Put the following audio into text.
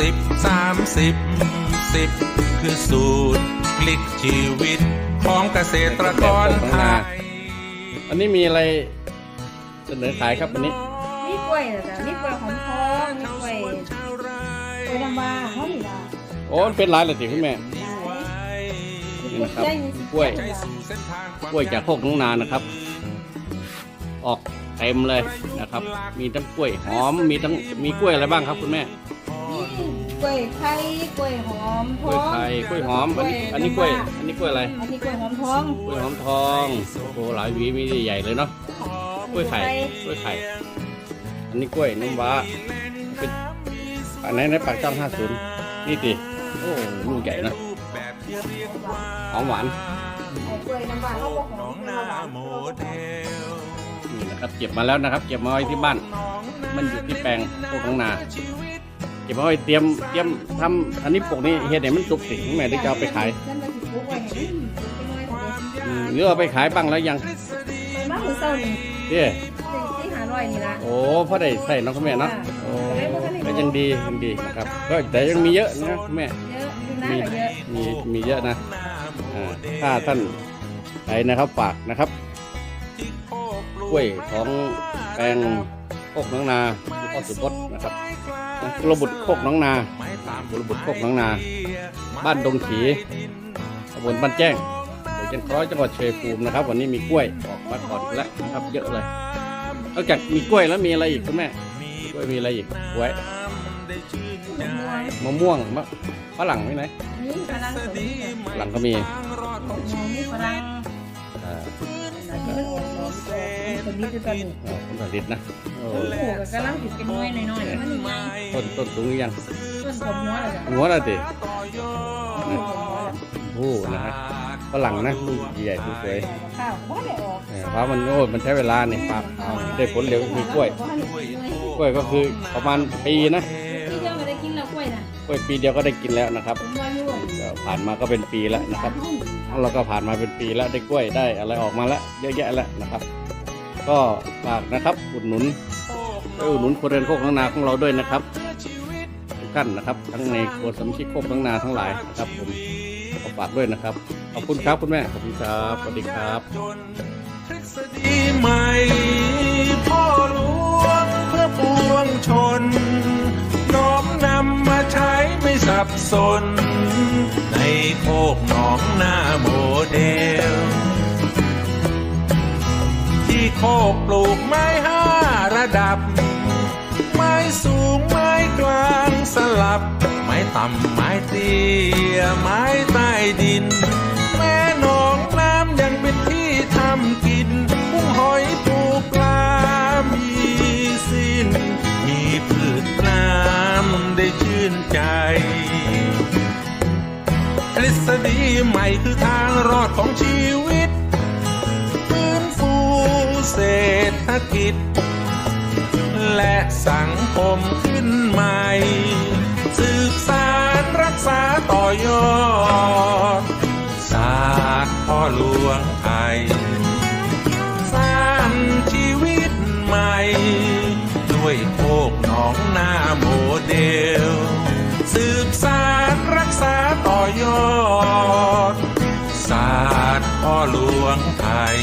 สิบสามสิบสามสิบสิบคือสูตรพลิกชีวิตของเกษตรกรไทยอันนี้มีอะไรเสนอขายครับอันนี้มีกล้วยนะจ๊ะมีกล้วยหอมทองมีกล้วยกล้วยน้ำว้าเขานี่ล่ะโอ้มันเป็นลายเลยสิคุณแม่นี่นะครับกล้วยกล้วยจากโคกน้องนานะครับ ออกเต็มเลยนะครับ มีทั้งกล้วยหอม มีทั้งมีกล้วยอะไรบ้างครับคุณแม่มี กล้วยไข่กล้วยหอมทกล้วยองไข่กล้วยหอม อันนี้อันนี้กล้วย อันนี้กล้วยอะไร อันนี้กล้วยหอมทองกล้วยหอมทอง โอ้โหหลายหวีมีใหญ่เลยเนาะ กล้วยไข่ กล้วยไข่ อันนี้กล้วยน้ำว้าเป็นอันไหนในปากจ้องห้าศูนย์นี่ดิโอ้ลูกใหญ่นะหอมหวานไอ้กล้วยน้ำว้าเขาบอกหอมหน้าโมเดลนี่นะครับ เก็บมาแล้วนะครับ เก็บมาไว้ที่บ้าน มันอยู่ที่แปลงพวกน้องนา เก็บมาไว้เตรียมเตรียมทำอันนี้ปลูกนี่เฮ็ดให้มันสุกสิแม่ได้จะเอาไปขายฉันมาสิปลูกไว้ให้มันเป็นน้อยเดี๋ยวอืมหรือเอาไปขายบ้างแล้วยังไปมาหัวเศร้านี่เด้ที่หาร้อยนี่ละโอ้พอได้ใส่เน้องคุณแม่เนาะโอ้ก็ยังดียังดีนะครับก็แต่ยังมีเยอะนะคุณแม่ เยอะอยู่หน้ามีก็เยอะมีมีเยอะนะอ่าถ้าท่านใดนะครับฝากนะครับกล้วยของแปลงโคกน้องนาพ่อสุพจน์นะครับ กุลบุตรโคกน้องนากุลบุตรโคกน้องนา บ้านดงขีตำบลบ้านแจ้งอำเภอเชียงคล้อยจังหวัดชัยภูมินะครับ วันนี้มีกล้วยออกมาก่อนแล้วนะครับเยอะเลยนอกจากมีกล้วยแล้วมีอะไรอีกคุณแม่กล้วยมีอะไรอีกกล้วยมะม่วงมะฝรั่งไหมไหนนี่ฝรั่งสดนี่ฝรั่งก็มีนี่ฝรั่งอ่าอันนี้ มันออกดอกออกผลดีด้วยกันผลผลิตนะโอ้ต้นผูกำลังติดเป็นน้อยหน่อยๆมันยังไงต้นต้นสูงหรือยังต้นผมหัวเลยจ้ะหัวละติต้นผมหัวเลยโอ้นะฮะฝรั่งนะลูกใหญ่สวยข้าวว่าได้ออกๆเออเพามันโอ้มันใช้เวลาเนี่ยปาบเอาได้ผลเร็วคือกล้วย กล้วยก็คือประมาณปีนะที่เดียวก็ได้กินแล้วกล้วยนะกล้วยปีเดียวก็ได้กินแล้วนะครับผ่าอยู่ก็ผ่านมาก็เป็นปีแล้วนะครับ เราก็ผ่านมาเป็นปีแล้วได้กล้วยได้อะไรออกมาแล้วเยอะแยะแล้วนะครับ ก็ฝากนะครับอุดหนุนไปอุดหนุนคนเรือนโคกข้างนาของเราด้วยนะครับทุกท่านนะครับ ทั้งในครัวสำชิกโคกข้างนาทั้งหลายนะครับผมขอฝากด้วยนะครับขอบคุณครับคุณแม่ขอบคุณครับสวัสดีครับ สับสน ในโคกหนองหน้าโมเดล ที่โคกปลูกไม้ห้าระดับ ไม้สูงไม้กลางสลับ ไม้ต่ำไม้เตี้ยไม้ใต้ดิน ใหม่คือทางรอดของชีวิต ฟื้นฟูเศรษฐกิจ และสังคม หลวงไทย